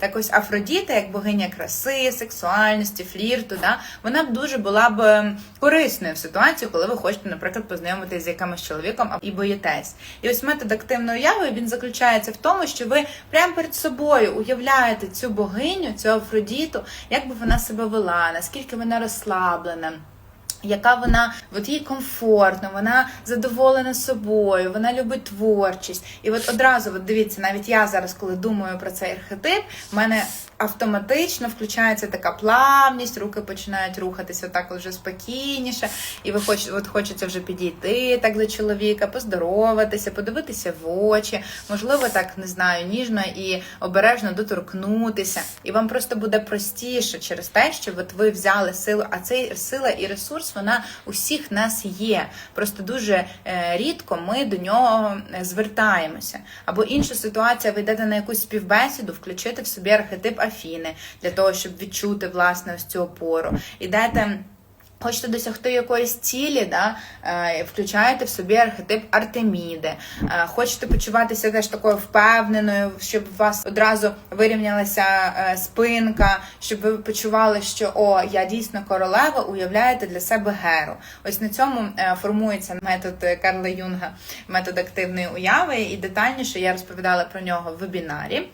Так ось Афродіта, як богиня краси, сексуальності, флірту, да, вона б дуже була б ем, корисною в ситуації, коли ви хочете, наприклад, познайомитися з якимось чоловіком і боїтесь. І ось метод активної уяви він заключається в тому, що ви прямо перед собою уявляєте цю богиню, цю Афродіту, як би вона себе вела, наскільки вона розслаблена. Яка вона от їй комфортно, вона задоволена собою, вона любить творчість. І от одразу, от дивіться, навіть я зараз, коли думаю про цей архетип, в мене автоматично включається така плавність, руки починають рухатися отак вже спокійніше, і ви хоч, от хочеться вже підійти так до чоловіка, поздороватися, подивитися в очі, можливо, так не знаю, ніжно і обережно доторкнутися. І вам просто буде простіше через те, що от ви взяли силу, а цей сила і ресурс вона у всіх нас є. Просто дуже е, рідко ми до нього е, звертаємося. Або інша ситуація, ви йдете на якусь співбесіду, включити в собі архетип Афіни для того, щоб відчути власне ось цю опору. Ідете. Хочете досягти якоїсь цілі, да, е, включаєте в собі архетип Артеміди. Е, Хочете почуватися теж такою впевненою, щоб у вас одразу вирівнялася е, спинка, щоб ви почували, що о, я дійсно королева, уявляєте для себе геру. Ось на цьому формується метод Карла Юнга, метод активної уяви, і детальніше я розповідала про нього в вебінарі.